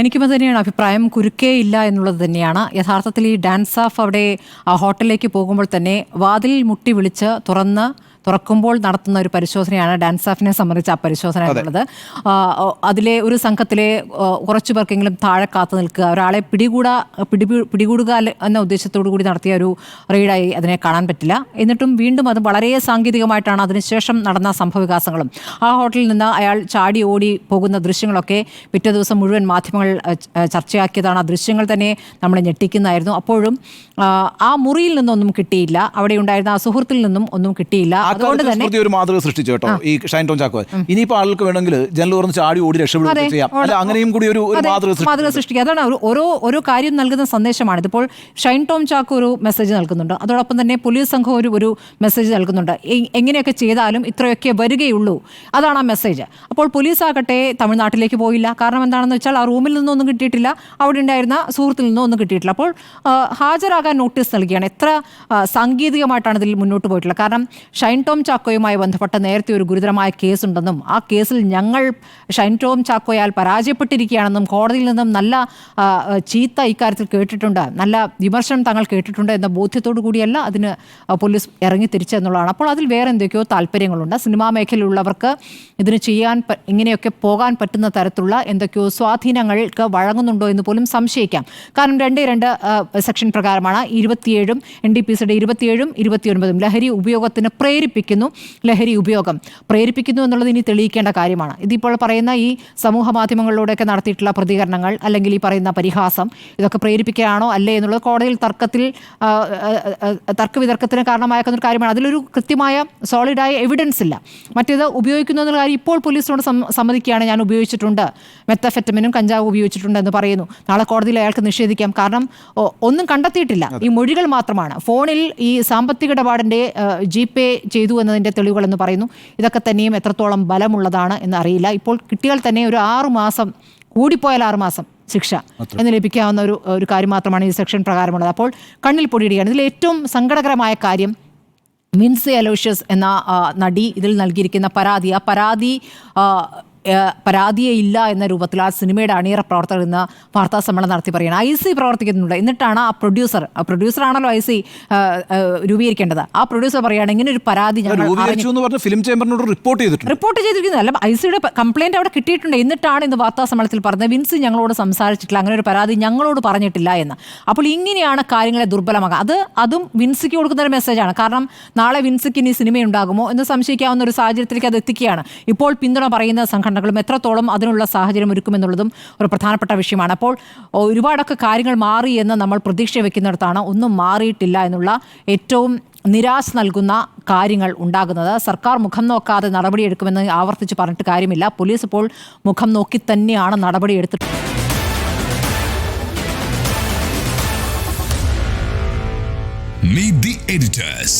എനിക്കും അത് തന്നെയാണ്. അഭിപ്രായം കുരുക്കേ ഇല്ല എന്നുള്ളത് തന്നെയാണ്. യഥാർത്ഥത്തിൽ ഈ ഡാൻസ് ഓഫ് അവിടെ ഹോട്ടലിലേക്ക് പോകുമ്പോൾ തന്നെ വാതിൽ മുട്ടി വിളിച്ച് തുറന്ന് തുറക്കുമ്പോൾ നടത്തുന്ന ഒരു പരിശോധനയാണ് ഡാൻസ് സ്റ്റാഫിനെ സംബന്ധിച്ച് ആ പരിശോധന എന്നുള്ളത്. അതിലെ ഒരു സംഘത്തിലെ കുറച്ചു പേർക്കെങ്കിലും താഴെ കാത്തു നിൽക്കുക. ഒരാളെ പിടികൂടാ പിടി പിടികൂടുക എന്ന ഉദ്ദേശത്തോടു കൂടി നടത്തിയ ഒരു റെയ്ഡായി അതിനെ കാണാൻ പറ്റില്ല. എന്നിട്ടും വീണ്ടും അത് വളരെ സാങ്കേതികമായിട്ടാണ് അതിനുശേഷം നടന്ന സംഭവവികാസങ്ങളും. ആ ഹോട്ടലിൽ നിന്ന് അയാൾ ചാടി ഓടി പോകുന്ന ദൃശ്യങ്ങളൊക്കെ പിറ്റേ ദിവസം മുഴുവൻ മാധ്യമങ്ങൾ ചർച്ചയാക്കിയതാണ്. ആ ദൃശ്യങ്ങൾ തന്നെ നമ്മളെ ഞെട്ടിക്കുന്നതായിരുന്നു. അപ്പോഴും ആ, ആ മുറിയിൽ നിന്നൊന്നും കിട്ടിയില്ല. അവിടെ ഉണ്ടായിരുന്ന ആ സുഹൃത്തിൽ നിന്നും ഒന്നും കിട്ടിയില്ല. അതുകൊണ്ട് തന്നെ സ്മൃതി ഒരു മാതൃക സൃഷ്ടിച്ചു കേട്ടോ ഈ ഷൈൻ ടോൺ ചാക്കോ ഇനിയിപ്പോ ആൾക്ക് വേണമെങ്കിൽ ജനൽ തുറന്ന് ചാടി ഓടി രക്ഷപ്പെടുകയും ചെയ്യാം. അല്ല അങ്ങനെയും കൂടി ഒരു മാതൃക സൃഷ്ടിക്കുക. അതാണ് ഓരോ ഓരോ കാര്യം നൽകുന്ന സന്ദേശമാണ്. ഇതിപ്പോൾ ഷൈൻ ടോം ചാക്കോ ഒരു മെസ്സേജ് നൽകുന്നുണ്ട്. അതോടൊപ്പം തന്നെ പോലീസ് സംഘം ഒരു ഒരു മെസ്സേജ് നൽകുന്നുണ്ട്. എങ്ങനെയൊക്കെ ചെയ്താലും ഇത്രയൊക്കെ വരികയുള്ളൂ. അതാണ് ആ മെസ്സേജ് അപ്പോൾ പോലീസ് ആകട്ടെ തമിഴ്നാട്ടിലേക്ക് പോയില്ല. കാരണം എന്താണെന്ന് വെച്ചാൽ ആ റൂമിൽ നിന്നൊന്നും കിട്ടിയിട്ടില്ല. അവിടെ ഉണ്ടായിരുന്ന സുഹൃത്തിൽ നിന്നും ഒന്നും കിട്ടിയിട്ടില്ല. അപ്പോൾ ഹാജരാകാൻ നോട്ടീസ് നൽകിയാണ്. എത്ര സാങ്കേതികമായിട്ടാണ് ഇതിൽ മുന്നോട്ട് പോയിട്ടുള്ളത്. കാരണം ഷൈൻ ടോം ചാക്കോയുമായി ബന്ധപ്പെട്ട നേരത്തെ ഒരു ഗുരുതരമായ കേസുണ്ടെന്നും ആ കേസിൽ ഞങ്ങൾ ഷൈൻ ടോം ചാക്കോയാൽ പരാജയപ്പെട്ടിരിക്കുകയാണെന്നും കോടതിയിൽ നിന്നും നല്ല ചീത്ത ഇക്കാര്യത്തിൽ കേട്ടിട്ടുണ്ട്. നല്ല വിമർശനം തങ്ങൾ കേട്ടിട്ടുണ്ട് എന്ന ബോധ്യത്തോടു കൂടിയല്ല അതിന് പോലീസ് ഇറങ്ങി തിരിച്ചെന്നുള്ളതാണ് അപ്പോൾ അതിൽ വേറെ എന്തൊക്കെയോ താല്പര്യങ്ങളുണ്ട്. സിനിമാ മേഖലയിലുള്ളവർക്ക് ഇതിന് ചെയ്യാൻ ഇങ്ങനെയൊക്കെ പോകാൻ പറ്റുന്ന തരത്തിലുള്ള എന്തൊക്കെയോ സ്വാധീനങ്ങൾക്ക് വഴങ്ങുന്നുണ്ടോ എന്ന് പോലും സംശയിക്കാം. കാരണം രണ്ട് രണ്ട് സെക്ഷൻ പ്രകാരമാണ്. ഇരുപത്തിയേഴും എൻ ഡി പി സിയുടെ ഇരുപത്തിയേഴും ഇരുപത്തിയൊൻപതും ലഹരി ഉപയോഗത്തിന് പ്രേരിപ്പിക്കുന്നു ലഹരി ഉപയോഗം. പ്രേരിപ്പിക്കുന്നു എന്നുള്ളത് ഇനി തെളിയിക്കേണ്ട കാര്യമാണ്. ഇതിപ്പോൾ പറയുന്ന ഈ സമൂഹ മാധ്യമങ്ങളിലൂടെയൊക്കെ നടത്തിയിട്ടുള്ള പ്രതികരണങ്ങൾ അല്ലെങ്കിൽ ഈ പറയുന്ന പരിഹാസം ഇതൊക്കെ പ്രേരിപ്പിക്കുകയാണോ അല്ലേ എന്നുള്ളത് കോടതിയിൽ തർക്കത്തിൽ തർക്കവിതർക്കത്തിന് കാരണമാക്കുന്ന ഒരു കാര്യമാണ്. അതിലൊരു കൃത്യമായ സോളിഡായ എവിഡൻസ് ഇല്ല. മറ്റേത് ഉപയോഗിക്കുന്നു എന്നുള്ള കാര്യം ഇപ്പോൾ പോലീസിനോട് സമ്മതിക്കുകയാണ്. ഞാൻ ഉപയോഗിച്ചിട്ടുണ്ട്. മെത്തഫെറ്റമിനും കഞ്ചാവ് ഉപയോഗിച്ചിട്ടുണ്ട് എന്ന് പറയുന്നു. നാളെ കോടതിയിൽ അയാൾക്ക് നിഷേധിക്കാം. കാരണം ഒന്നും കണ്ടെത്തിയിട്ടില്ല. ഈ മൊഴികൾ മാത്രമാണ്. ഫോണിൽ ഈ സാമ്പത്തിക ഇടപാടിന്റെ ജി പേ ചെയ്തു എന്നതിന്റെ തെളിവുകൾ എന്ന് പറയുന്നു. ഇതൊക്കെ തന്നെയും എത്രത്തോളം ബലമുള്ളതാണ് എന്നറിയില്ല. ഇപ്പോൾ കിട്ടിയാൽ തന്നെ ഒരു ആറു മാസം കൂടിപ്പോയാൽ ആറു മാസം ശിക്ഷ എന്ന് ലഭിക്കാവുന്ന ഒരു ഒരു കാര്യം മാത്രമാണ് ഈ സെക്ഷൻ പ്രകാരമുള്ളത്. അപ്പോൾ കണ്ണിൽ പൊടിയിടുകയാണ്. ഇതിൽ ഏറ്റവും സങ്കടകരമായ കാര്യം മിൻസി അലോഷ്യസ് എന്ന നടി ഇതിൽ നൽകിയിരിക്കുന്ന പരാതി. ആ പരാതി പരാതിയേ ഇല്ല എന്ന രൂപത്തിൽ ആ സിനിമയുടെ അണിയറ പ്രവർത്തകർ ഇന്ന് വാർത്താ സമ്മേളനം നടത്തി പറയുന്നത് ഐ സി പ്രവർത്തിക്കുന്നുണ്ട്. എന്നിട്ടാണ് ആ പ്രൊഡ്യൂസർ ആ പ്രൊഡ്യൂസർ ആണല്ലോ ഐ സി രൂപീകരിക്കേണ്ടത്. ആ പ്രൊഡ്യൂസർ പറയുകയാണ് ഇങ്ങനെ ഒരു പരാതി ഫിലിം ചേംബറിനോട് റിപ്പോർട്ട് ചെയ്തിട്ടുണ്ട്. റിപ്പോർട്ട് ചെയ്തിരിക്കുന്നത് അല്ല ഐ സിയുടെ കംപ്ലൈന്റ് അവിടെ കിട്ടിയിട്ടുണ്ട്. എന്നിട്ടാണ് ഇന്ന് വാർത്താ സമ്മേളനത്തിൽ പറഞ്ഞത് വിൻസി ഞങ്ങളോട് സംസാരിച്ചിട്ടില്ല അങ്ങനെ ഒരു പരാതി ഞങ്ങളോട് പറഞ്ഞിട്ടില്ല എന്ന്. അപ്പോൾ ഇങ്ങനെയാണ് കാര്യങ്ങളെ ദുർബലമാകുക അത് അതും വിൻസിക്ക് കൊടുക്കുന്ന ഒരു മെസ്സേജാണ് കാരണം നാളെ വിൻസിക്ക് ഇനി സിനിമ ഉണ്ടാകുമോ എന്ന് സംശയിക്കാവുന്ന ഒരു സാഹചര്യത്തിലേക്ക് അത് എത്തിക്കുകയാണ്. ഇപ്പോൾ പിന്തുണ പറയുന്ന സംഘടനകളും എത്രത്തോളം അതിനുള്ള സാഹചര്യം ഒരുക്കുമെന്നുള്ളതും ഒരു പ്രധാനപ്പെട്ട വിഷയമാണ്. അപ്പോൾ ഒരുപാടൊക്കെ കാര്യങ്ങൾ മാറി എന്ന് നമ്മൾ പ്രതീക്ഷ വെക്കുന്നിടത്താണ് ഒന്നും മാറിയിട്ടില്ല എന്നുള്ള ഏറ്റവും നിരാശ നൽകുന്ന കാര്യങ്ങൾ ഉണ്ടാകുന്നത്. സർക്കാർ മുഖം നോക്കാതെ നടപടിയെടുക്കുമെന്ന് ആവർത്തിച്ച് പറഞ്ഞിട്ട് കാര്യമില്ല. പോലീസ് ഇപ്പോൾ മുഖം നോക്കി തന്നെയാണ് നടപടിയെടുത്തിട്ടുള്ളത് Meet the editors.